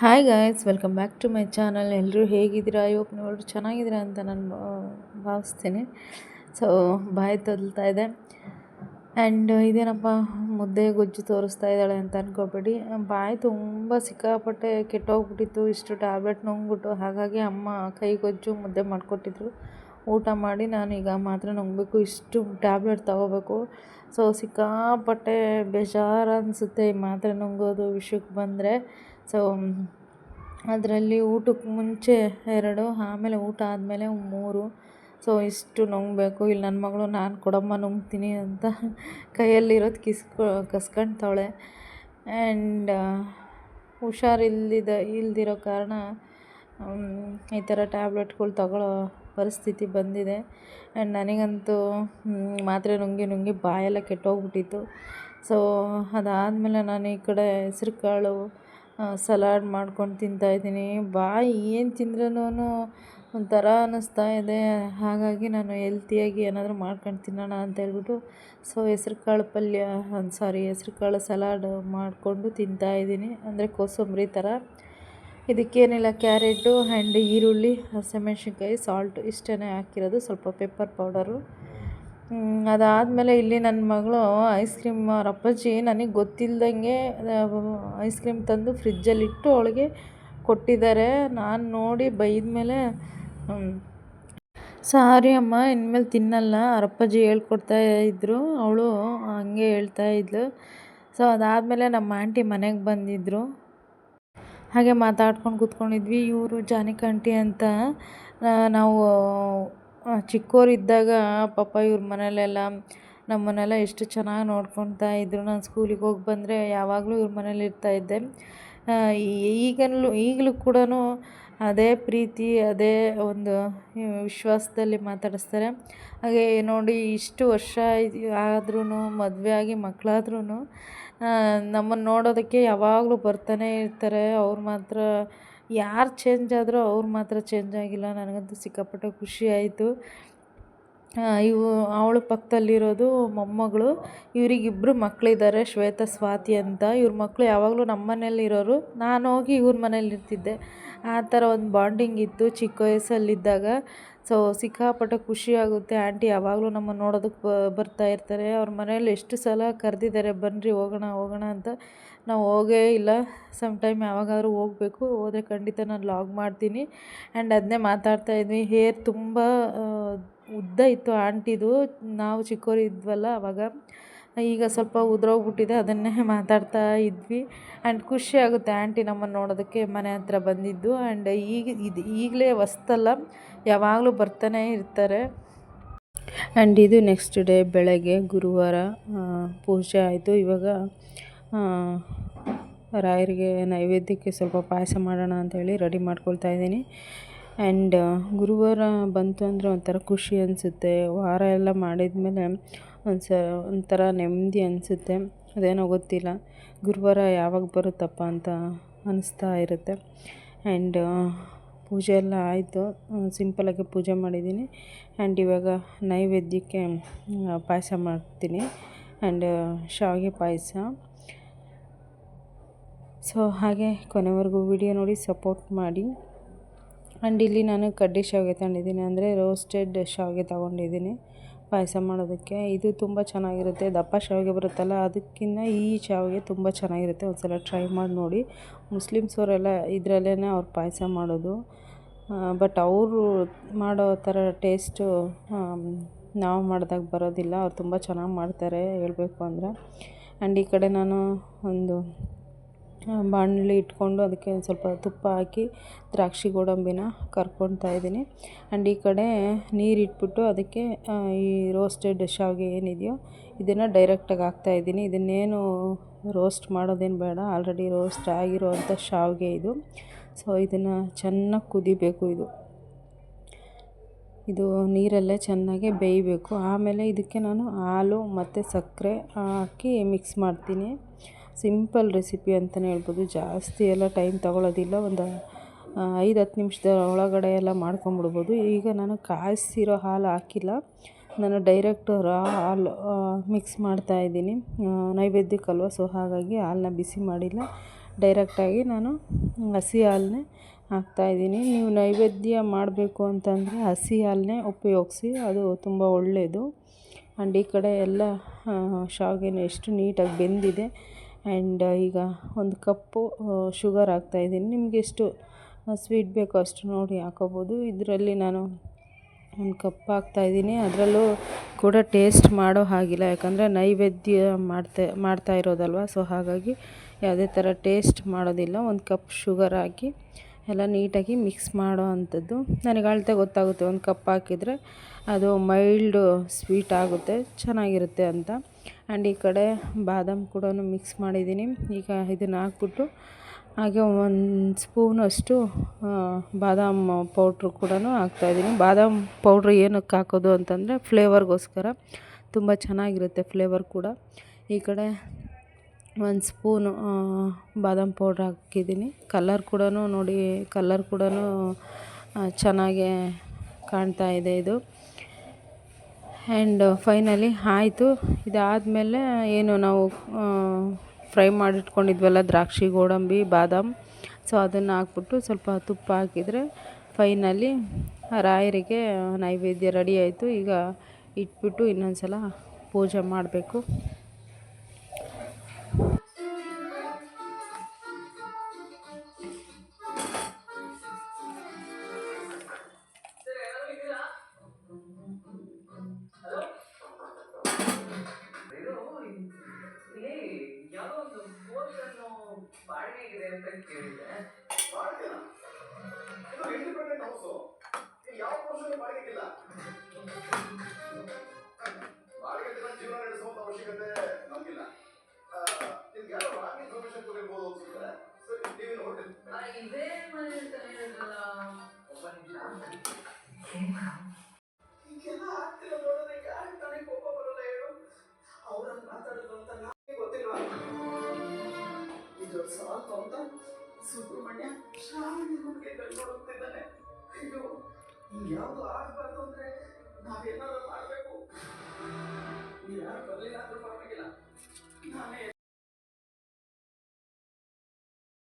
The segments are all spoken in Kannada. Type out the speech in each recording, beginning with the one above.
Hi guys welcome back to my channel ಎಲ್ಲರೂ ಹೇಗಿದ್ದೀರಾ? ಹೋಪ್ ನೋಡ್ರಿ ಚೆನ್ನಾಗಿದ್ದೀರಾ ಅಂತ ನಾನು ಭಾವಿಸ್ತೀನಿ. ಸೊ ಬಾಯಿ ತೊದಲ್ತಾ ಇದೆ. ಆ್ಯಂಡ್ ಇದೇನಪ್ಪ, ಮುದ್ದೆ ಗೊಜ್ಜು ತೋರಿಸ್ತಾ ಇದ್ದಾಳೆ ಅಂತ ಅನ್ಕೋಬೇಡಿ. ಬಾಯಿ ತುಂಬ ಸಿಕ್ಕಾಪಟ್ಟೆ ಕೆಟ್ಟೋಗ್ಬಿಟ್ಟಿತ್ತು. ಇಷ್ಟು ಟ್ಯಾಬ್ಲೆಟ್ ನುಂಗ್ಬಿಟ್ಟು ಹಾಗಾಗಿ ಅಮ್ಮ ಕೈ ಗೊಜ್ಜು ಮುದ್ದೆ ಮಾಡಿಕೊಟ್ಟಿದ್ರು. ಊಟ ಮಾಡಿ ನಾನು ಈಗ ಮಾತ್ರ ನುಂಗಬೇಕು. ಇಷ್ಟು ಟ್ಯಾಬ್ಲೆಟ್ ತೊಗೋಬೇಕು. ಸೊ ಸಿಕ್ಕಾಪಟ್ಟೆ ಬೇಜಾರು ಅನಿಸುತ್ತೆ ಈ ಮಾತ್ರೆ ನುಂಗೋದು ವಿಷಯಕ್ಕೆ ಬಂದರೆ. ಸೊ ಅದರಲ್ಲಿ ಊಟಕ್ಕೆ ಮುಂಚೆ ಎರಡು, ಆಮೇಲೆ ಊಟ ಆದಮೇಲೆ ಮೂರು. ಸೊ ಇಷ್ಟು ನುಂಗಬೇಕು. ಇಲ್ಲಿ ನನ್ನ ಮಗಳು ನಾನು ಕೊಡಮ್ಮ ನುಂಗ್ತೀನಿ ಅಂತ ಕೈಯಲ್ಲಿರೋದು ಕಿಸ್ಕೊ ಕಸ್ಕೊಳ್ತಾವಳೆ ಆ್ಯಂಡ್ ಹುಷಾರಿಲ್ಲದ ಇಲ್ದಿರೋ ಕಾರಣ ಈ ಥರ ಟ್ಯಾಬ್ಲೆಟ್ಗಳು ತಗೊಳ್ಳೋ ಪರಿಸ್ಥಿತಿ ಬಂದಿದೆ. ಆ್ಯಂಡ್ ನನಗಂತೂ ಮಾತ್ರೆ ನುಂಗಿ ನುಂಗಿ ಬಾಯೆಲ್ಲ ಕೆಟ್ಟೋಗ್ಬಿಟ್ಟಿತ್ತು. ಸೊ ಅದಾದಮೇಲೆ ನಾನು ಈ ಕಡೆ ಹೆಸ್ರು ಕಾಳು ಸಲಾಡ್ ಮಾಡ್ಕೊಂಡು ತಿಂತಾಯಿದ್ದೀನಿ ಬಾಯಿ ಏನು ತಿಂದ್ರೂ ಒಂಥರ ಅನ್ನಿಸ್ತಾ ಇದೆ. ಹಾಗಾಗಿ ನಾನು ಹೆಲ್ತಿಯಾಗಿ ಏನಾದರೂ ಮಾಡ್ಕೊಂಡು ತಿನ್ನೋಣ ಅಂತ ಹೇಳ್ಬಿಟ್ಟು ಸೊ ಹೆಸ್ರು ಕಾಳು ಪಲ್ಯ ಸಾರಿ ಹೆಸ್ರು ಕಾಳು ಸಲಾಡ್ ಮಾಡಿಕೊಂಡು ತಿಂತಾಯಿದ್ದೀನಿ ಅಂದರೆ ಕೋಸಂಬರಿ ಥರ ಇದಕ್ಕೇನಿಲ್ಲ ಕ್ಯಾರೆಟು, ಆ್ಯಂಡ್ ಈರುಳ್ಳಿ, ಹಸಿಮೆಣ್ಸಿನ್ಕಾಯಿ ಸಾಲ್ಟು ಇಷ್ಟೇ ಹಾಕಿರೋದು. ಸ್ವಲ್ಪ ಪೆಪ್ಪರ್ ಪೌಡರು ಅದಾದಮೇಲೆ ಇಲ್ಲಿ ನನ್ನ ಮಗಳು ಐಸ್ ಕ್ರೀಮ್ ಅವ್ರ ಅಪ್ಪಾಜಿ ನನಗೆ ಗೊತ್ತಿಲ್ದಂಗೆ ಐಸ್ ಕ್ರೀಮ್ ತಂದು ಫ್ರಿಜ್ಜಲ್ಲಿಟ್ಟು ಅವಳಿಗೆ ಕೊಟ್ಟಿದ್ದಾರೆ ನಾನು ನೋಡಿ ಬೈದ ಮೇಲೆ ಸಾರಿ ಅಮ್ಮ, ಇನ್ಮೇಲೆ ತಿನ್ನಲ್ಲ. ಅರಪ್ಪಾಜಿ ಹೇಳ್ಕೊಡ್ತಾ ಇದ್ದರು ಅವಳು ಹಂಗೆ ಹೇಳ್ತಾ ಇದ್ಲು. ಸೊ ಅದಾದಮೇಲೆ ನಮ್ಮ ಆಂಟಿ ಮನೆಗೆ ಬಂದಿದ್ದರು ಹಾಗೆ ಮಾತಾಡ್ಕೊಂಡು ಕೂತ್ಕೊಂಡಿದ್ವಿ. ಇವರು ಜಾನಿಕ ಆಂಟಿ ಅಂತ ನಾವು ಚಿಕ್ಕವರಿದ್ದಾಗ ಪಾಪ ಇವ್ರ ಮನೇಲೆಲ್ಲ ನಮ್ಮನ್ನೆಲ್ಲ ಎಷ್ಟು ಚೆನ್ನಾಗಿ ನೋಡ್ಕೊಳ್ತಾ ಇದ್ದರು ನಾನು ಸ್ಕೂಲಿಗೆ ಹೋಗಿ ಬಂದರೆ ಯಾವಾಗಲೂ ಇವ್ರ ಮನೇಲಿ ಇರ್ತಾಯಿದ್ದೆ ಈಗಲೂ ಈಗಲೂ ಕೂಡ ಅದೇ ಪ್ರೀತಿ, ಅದೇ ಒಂದು ವಿಶ್ವಾಸದಲ್ಲಿ ಮಾತಾಡಿಸ್ತಾರೆ. ಹಾಗೆ ನೋಡಿ ಇಷ್ಟು ವರ್ಷ ಆದ್ರೂ ಮದುವೆ ಆಗಿ ಮಕ್ಕಳಾದ್ರೂ ನಮ್ಮನ್ನು ನೋಡೋದಕ್ಕೆ ಯಾವಾಗಲೂ ಬರ್ತಾನೆ ಇರ್ತಾರೆ. ಅವ್ರು ಮಾತ್ರ ಯಾರು ಚೇಂಜ್ ಆದರೂ ಅವ್ರು ಮಾತ್ರ ಚೇಂಜ್ ಆಗಿಲ್ಲ. ನನಗಂತೂ ಸಿಕ್ಕಾಪಟ್ಟೆ ಖುಷಿ ಆಯಿತು. ಇವು ಅವಳು ಪಕ್ಕದಲ್ಲಿರೋದು ಮೊಮ್ಮಗಳು. ಇವರಿಗಿಬ್ಬರು ಮಕ್ಕಳಿದ್ದಾರೆ ಶ್ವೇತ, ಸ್ವಾತಿ ಅಂತ. ಇವ್ರ ಮಕ್ಕಳು ಯಾವಾಗಲೂ ನಮ್ಮ ಮನೇಲಿ ಇರೋರು ನಾನು ಹೋಗಿ ಇವ್ರ ಮನೇಲಿ ಇರ್ತಿದ್ದೆ. ಆ ಥರ ಒಂದು ಬಾಂಡಿಂಗ್ ಇತ್ತು ಚಿಕ್ಕ ವಯಸ್ಸಲ್ಲಿದ್ದಾಗ. ಸೊ ಸಿಕ್ಕಾಪಟ್ಟೆ ಖುಷಿ ಆಗುತ್ತೆ. ಆಂಟಿ ಯಾವಾಗಲೂ ನಮ್ಮ ನೋಡೋದಕ್ಕೆ ಬರ್ತಾ ಇರ್ತಾರೆ. ಅವ್ರ ಮನೇಲಿ ಎಷ್ಟು ಸಲ ಕರೆದಿದ್ದಾರೆ ಬನ್ನಿರಿ ಹೋಗೋಣ ಹೋಗೋಣ ಅಂತ. ನಾವು ಹೋಗೇ ಇಲ್ಲ. ಸಮ್ ಟೈಮ್ ಯಾವಾಗಾದ್ರೂ ಹೋಗಬೇಕು. ಹೋದರೆ ಖಂಡಿತ ನಾನು ಲಾಗ್ ಮಾಡ್ತೀನಿ. ಆ್ಯಂಡ್ ಅದನ್ನೇ ಮಾತಾಡ್ತಾ ಇದ್ವಿ. ಹೇರ್ ತುಂಬ ಉದ್ದ ಇತ್ತು ಆಂಟಿದು. ನಾವು ಚಿಕ್ಕವರು ಇದ್ವಲ್ಲ ಆವಾಗ ಈಗ ಸ್ವಲ್ಪ ಉದುರೋಗ್ಬಿಟ್ಟಿದೆ. ಅದನ್ನೇ ಮಾತಾಡ್ತಾ ಇದ್ವಿ. ಆ್ಯಂಡ್ ಖುಷಿ ಆಗುತ್ತೆ ಆಂಟಿ ನಮ್ಮನ್ನು ನೋಡೋದಕ್ಕೆ ಮನೆ ಹತ್ರ ಬಂದಿದ್ದು. ಆ್ಯಂಡ್ ಈಗ, ಇದು ಈಗಲೇ ಹೊಸ್ತಲ್ಲ. ಯಾವಾಗಲೂ ಬರ್ತಾನೆ ಇರ್ತಾರೆ. ಆ್ಯಂಡ್ ಇದು ನೆಕ್ಸ್ಟ್ ಡೇ ಬೆಳಗ್ಗೆ ಗುರುವಾರ ಪೂಜೆ ಆಯಿತು. ಇವಾಗ ರಾಯರಿಗೆ ನೈವೇದ್ಯಕ್ಕೆ ಸ್ವಲ್ಪ ಪಾಯಸ ಮಾಡೋಣ ಅಂಥೇಳಿ ರೆಡಿ ಮಾಡ್ಕೊಳ್ತಾ ಇದ್ದೀನಿ. ಆ್ಯಂಡ್ ಗುರುವಾರ ಬಂತು ಅಂದರೆ ಒಂಥರ ಖುಷಿ ಅನಿಸುತ್ತೆ. ವಾರ ಎಲ್ಲ ಮಾಡಿದ್ಮೇಲೆ ಒಂದು ಸ ಒಂಥರ ನೆಮ್ಮದಿ ಅನಿಸುತ್ತೆ. ಅದೇನೋ ಗೊತ್ತಿಲ್ಲ. ಗುರುವಾರ ಯಾವಾಗ ಬರುತ್ತಪ್ಪ ಅಂತ ಅನ್ನಿಸ್ತಾ ಇರುತ್ತೆ. ಆ್ಯಂಡ್ ಪೂಜೆ ಎಲ್ಲ ಆಯಿತು. ಸಿಂಪಲಾಗಿ ಪೂಜೆ ಮಾಡಿದ್ದೀನಿ. ಆ್ಯಂಡ್ ಇವಾಗ ನೈವೇದ್ಯಕ್ಕೆ ಪಾಯಸ ಮಾಡ್ತೀನಿ. ಆ್ಯಂಡ್ ಶಾವಿಗೆ ಪಾಯಸ. ಸೊ ಹಾಗೆ ಕೊನೆವರೆಗೂ ವಿಡಿಯೋ ನೋಡಿ ಸಪೋರ್ಟ್ ಮಾಡಿ. ಆ್ಯಂಡ್ ಇಲ್ಲಿ ನಾನು ಕಡ್ಡಿ ಶಾವಿಗೆ ತಗೊಂಡಿದ್ದೀನಿ. ಅಂದರೆ ರೋಸ್ಟೆಡ್ ಶಾವಿಗೆ ತಗೊಂಡಿದ್ದೀನಿ ಪಾಯಸ ಮಾಡೋದಕ್ಕೆ. ಇದು ತುಂಬ ಚೆನ್ನಾಗಿರುತ್ತೆ. ದಪ್ಪ ಶಾವಿಗೆ ಬರುತ್ತಲ್ಲ ಅದಕ್ಕಿಂತ ಈ ಶಾವಿಗೆ ತುಂಬ ಚೆನ್ನಾಗಿರುತ್ತೆ. ಒಂದು ಸಲ ಟ್ರೈ ಮಾಡಿ ನೋಡಿ. ಮುಸ್ಲಿಮ್ಸ್ ಅವರೆಲ್ಲ ಇದರಲ್ಲೇ ಅವ್ರು ಪಾಯಸ ಮಾಡೋದು. ಬಟ್ ಅವರು ಮಾಡೋ ಥರ ಟೇಸ್ಟು ನಾವು ಮಾಡಿದಾಗ ಬರೋದಿಲ್ಲ. ಅವ್ರು ತುಂಬ ಚೆನ್ನಾಗಿ ಮಾಡ್ತಾರೆ ಹೇಳಬೇಕು ಅಂದರೆ. ಆ್ಯಂಡ್ ಈ ಕಡೆ ನಾನು ಒಂದು ಬಾಣಲಿ ಇಟ್ಕೊಂಡು ಅದಕ್ಕೆ ಒಂದು ಸ್ವಲ್ಪ ತುಪ್ಪ ಹಾಕಿ ದ್ರಾಕ್ಷಿ ಗೋಡಂಬಿನ ಕರ್ಕೊಳ್ತಾ ಇದ್ದೀನಿ. ಆ್ಯಂಡ್ ಈ ಕಡೆ ನೀರು ಇಟ್ಬಿಟ್ಟು ಅದಕ್ಕೆ ಈ ರೋಸ್ಟೆಡ್ ಶಾವಿಗೆ ಏನಿದೆಯೋ ಇದನ್ನು ಡೈರೆಕ್ಟಾಗಿ ಹಾಕ್ತಾ ಇದ್ದೀನಿ. ಇದನ್ನೇನು ರೋಸ್ಟ್ ಮಾಡೋದೇನು ಬೇಡ ಆಲ್ರೆಡಿ ರೋಸ್ಟ್ ಆಗಿರೋವಂಥ ಶಾವಿಗೆ ಇದು. ಸೊ ಇದನ್ನು ಚೆನ್ನಾಗಿ ಕುದಿಬೇಕು ಇದು. ಇದು ನೀರಲ್ಲೇ ಚೆನ್ನಾಗಿ ಬೇಯಬೇಕು. ಆಮೇಲೆ ಇದಕ್ಕೆ ನಾನು ಹಾಲು ಮತ್ತು ಸಕ್ಕರೆ ಹಾಕಿ ಮಿಕ್ಸ್ ಮಾಡ್ತೀನಿ. ಸಿಂಪಲ್ ರೆಸಿಪಿ ಅಂತಲೇ ಹೇಳ್ಬೋದು. ಜಾಸ್ತಿ ಎಲ್ಲ ಟೈಮ್ ತಗೊಳ್ಳೋದಿಲ್ಲ ಒಂದು ಐದು, ಹತ್ತು ನಿಮಿಷದ ಒಳಗಡೆ ಎಲ್ಲ ಮಾಡ್ಕೊಂಬಿಡ್ಬೋದು. ಈಗ ನಾನು ಕಾಯಿಸಿರೋ ಹಾಲು ಹಾಕಿಲ್ಲ. ನಾನು ಡೈರೆಕ್ಟ್ ರಾ ಹಾಲು ಮಿಕ್ಸ್ ಮಾಡ್ತಾಯಿದ್ದೀನಿ ನೈವೇದ್ಯಕ್ಕಲ್ವ ಸೊ, ಹಾಗಾಗಿ ಹಾಲನ್ನ ಬಿಸಿ ಮಾಡಿಲ್ಲ. ಡೈರೆಕ್ಟಾಗಿ ನಾನು ಹಸಿ ಹಾಲನ್ನೇ ಹಾಕ್ತಾಯಿದ್ದೀನಿ ನೀವು ನೈವೇದ್ಯ ಮಾಡಬೇಕು ಅಂತಂದರೆ ಹಸಿ ಹಾಲನ್ನೇ ಉಪಯೋಗಿಸಿ. ಅದು ತುಂಬ ಒಳ್ಳೆಯದು ಆ್ಯಂಡ್ ಈ ಕಡೆ ಎಲ್ಲ ಶಾವಿಗೆನ ಎಷ್ಟು ನೀಟಾಗಿ ಬೆಂದಿದೆ. ಆ್ಯಂಡ್ ಈಗ ಒಂದು ಕಪ್ಪು ಶುಗರ್ ಹಾಕ್ತಾಯಿದ್ದೀನಿ ನಿಮ್ಗೆ ಎಷ್ಟು ಸ್ವೀಟ್ ಬೇಕೋ ಅಷ್ಟು ನೋಡಿ ಹಾಕೋಬೋದು. ಇದರಲ್ಲಿ ನಾನು ಒಂದು ಕಪ್ ಹಾಕ್ತಾಯಿದ್ದೀನಿ ಅದರಲ್ಲೂ ಕೂಡ ಟೇಸ್ಟ್ ಮಾಡೋ ಹಾಗಿಲ್ಲ. ಯಾಕಂದರೆ ನೈವೇದ್ಯ ಮಾಡ್ತಾ ಮಾಡ್ತಾ ಇರೋದಲ್ವ? ಸೊ, ಹಾಗಾಗಿ ಯಾವುದೇ ಥರ ಟೇಸ್ಟ್ ಮಾಡೋದಿಲ್ಲ. ಒಂದು ಕಪ್ ಶುಗರ್ ಹಾಕಿ ಎಲ್ಲ ನೀಟಾಗಿ ಮಿಕ್ಸ್ ಮಾಡೋ ಅಂಥದ್ದು. ನನಗೆ ಅಳತೆ ಗೊತ್ತಾಗುತ್ತೆ. ಒಂದು ಕಪ್ ಹಾಕಿದರೆ ಅದು ಮೈಲ್ಡು ಸ್ವೀಟ್ ಆಗುತ್ತೆ. ಚೆನ್ನಾಗಿರುತ್ತೆ ಅಂತ. ಆ್ಯಂಡ್ ಈ ಕಡೆ ಬಾದಾಮ್ ಕೂಡ ಮಿಕ್ಸ್ ಮಾಡಿದ್ದೀನಿ. ಈಗ ಇದನ್ನು ಹಾಕ್ಬಿಟ್ಟು ಹಾಗೆ ಒಂದು ಸ್ಪೂನಷ್ಟು ಬಾದಾಮ್ ಪೌಡ್ರು ಕೂಡ ಹಾಕ್ತಾಯಿದ್ದೀನಿ ಬಾದಾಮ್ ಪೌಡ್ರ್ ಏನಕ್ಕೆ ಹಾಕೋದು ಅಂತಂದರೆ ಫ್ಲೇವರ್ಗೋಸ್ಕರ. ತುಂಬ ಚೆನ್ನಾಗಿರುತ್ತೆ ಫ್ಲೇವರ್ ಕೂಡ. ಈ ಕಡೆ ಒಂದು ಸ್ಪೂನು ಬಾದಾಮ್ ಪೌಡ್ರ್ ಹಾಕಿದ್ದೀನಿ. ಕಲ್ಲರ್ ಕೂಡ ನೋಡಿ ಕಲ್ಲರ್ ಕೂಡ ಚೆನ್ನಾಗೇ ಕಾಣ್ತಾ ಇದೆ ಇದು. ಆ್ಯಂಡ್ ಫೈನಲಿ ಆಯಿತು. ಇದಾದಮೇಲೆ, ಏನು ನಾವು ಫ್ರೈ ಮಾಡಿಟ್ಕೊಂಡಿದ್ವಲ್ಲ, ದ್ರಾಕ್ಷಿ, ಗೋಡಂಬಿ, ಬಾದಾಮ್. ಸೊ ಅದನ್ನು ಹಾಕ್ಬಿಟ್ಟು ಸ್ವಲ್ಪ ತುಪ್ಪ ಹಾಕಿದರೆ ಫೈನಲಿ ರಾಯರಿಗೆ ನೈವೇದ್ಯ ರೆಡಿ ಆಯಿತು. ಈಗ ಇಟ್ಬಿಟ್ಟು ಇನ್ನೊಂದು ಸಲ ಪೂಜೆ ಮಾಡಬೇಕು. very good. ಅಂತ ಸುಬ್ರಹ್ಮಣ್ಯ ಶ್ರಾವಣಿ ಹುಡುಗಿ ನೋಡುತ್ತಿದ್ದಾನೆ ಅಯ್ಯೋ ಯಾವುದು ಆಗ್ಬಾರ್ದು ಅಂದ್ರೆ ನಾವೇನಾದ್ರು ಮಾಡಬೇಕು? ನೀವು ಯಾರು ಬರಲಿಲ್ಲ ಅಂದ್ರೆ ಪರವಾಗಿಲ್ಲ. ನಾನೇ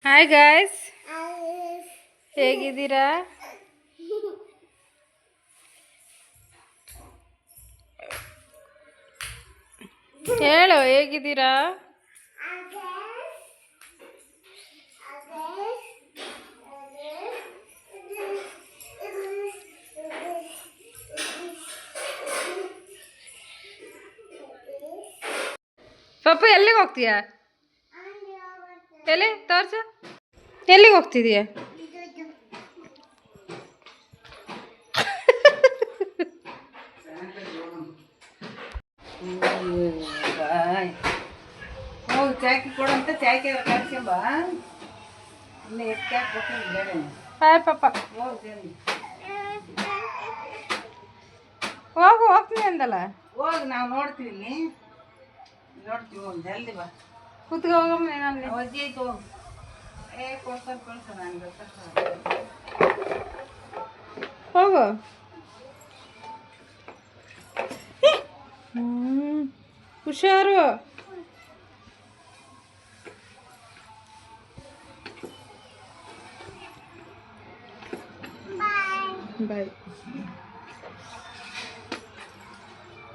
ಹಾಯ್ ಗಾಯ್ಸ್ ಹೇಗಿದ್ದೀರಾ? ಹೇಳು ಹೇಗಿದ್ದೀರಾ? ಪಪ್ಪು ಎಲ್ಲಿಗೆ ಹೋಗ್ತೀಯಾ? ಎಲ್ಲಿ? ತೋರ್ಸು. ಎಲ್ಲಿಗೆ ಹೋಗ್ತಿದೀಯ? ಹೋಗಿ ಚಾಕಿ ಕೊಡಂತ ಚಾಕಿ ಕರ್ಸ್ಕೊಂಬ ಇನ್ನು ಎಷ್ಟು ಹಾಕ್ಬೇಕು ಬೇಡ ಹಾಯ್ ಪಪ್ಪ. ಹೋಗಿ ಹೋಗು ಹೋಗ್ತೀನಿ ಅಂದಲ್ಲ? ಹೋಗಿ ನಾವು ನೋಡ್ತೀವಿ ನೋಡ್ತೀವಿ ಒಂದು ಜಲ್ದಿ ಬಾ. ಕೂತ್ಕೊ ಹೋಗಮ್ಮ ನಾನು ಏ ಕೊಡ್ತಾರೆ ಕೊಡ್ತಾರೆ ನಂಗೆ ಹೋಗು. ಹುಷಾರು ಬಾಯ್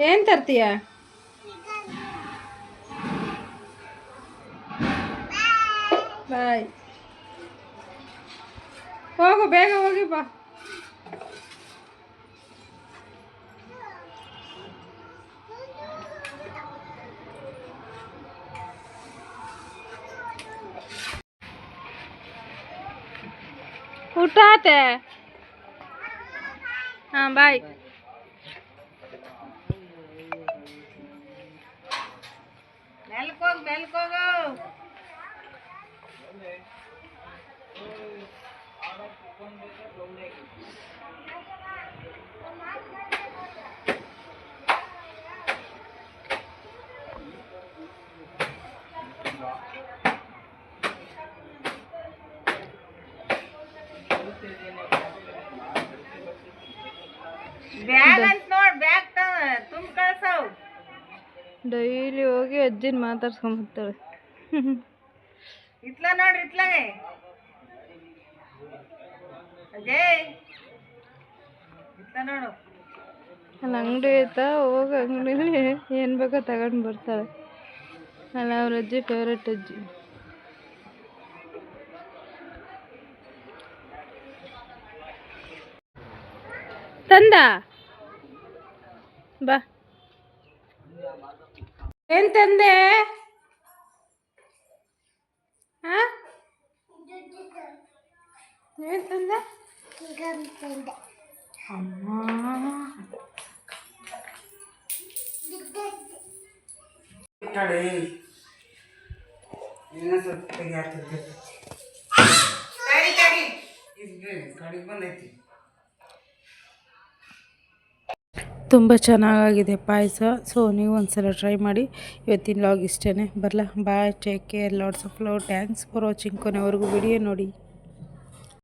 ಏನು ತರ್ತೀಯ? ಬಾಯ್ ಹೋಗು ಬೇಗ ಹೋಗಿ ಬಾ ಊಟ ಆತೆ ಹಾಂ ಬಾಯ್ ಮೆಲ್ಕೋಗಿ ಮೆಲ್ಕೋಗು ಬ್ಯಾಗ್ ಅಂತ ನೋಡ್ ಬ್ಯಾಗ್ ತುಂಬ ಕಳ್ಸವ್ ಡೈಲಿ ಹೋಗಿ ಅಜ್ಜಿನ ಮಾತಾಡ್ಸ್ಕೊಂಬರ್ತಾಳೆ ಇಟ್ಲ ನೋಡ್ರಿ ಇಟ್ಲಾಗೆ ಅಜಯ್. ಇತ್ಲ ನೋಡು. ಅಲ್ಲಿ ಅಂಗಡಿ ಐತಾ? ಹೋಗಿ ಅಂಗಡಿಲಿ ಏನು ಬೇಕೋ ತಗೊಂಡು ಬರ್ತಾಳೆ. ಅಲ್ಲ ಅವ್ರ ಅಜ್ಜಿ ಫೇವ್ರೆಟ್ ಅಜ್ಜಿ. ತಂದ? ಬಾ. ಏನ್ ತಂದೆ? ಹಾ ಏನ್ ತಂದೆ ಅಮ್ಮ ತಡಿ ತಡಿ ಇದು ಕಡಿಗೆ ಬಂದೈತಿ ತುಂಬ ಚೆನ್ನಾಗಾಗಿದೆ ಪಾಯಸ. ಸೊ ನೀವು ಒಂದ್ಸಲ ಟ್ರೈ ಮಾಡಿ. ಇವತ್ತಿನ ಲಾಗ್ ಇಷ್ಟೇ ಬರಲ್ಲ bye take care lots of love thanks for watching ಕೊನೆವರೆಗೂ ವಿಡಿಯೋ ನೋಡಿ.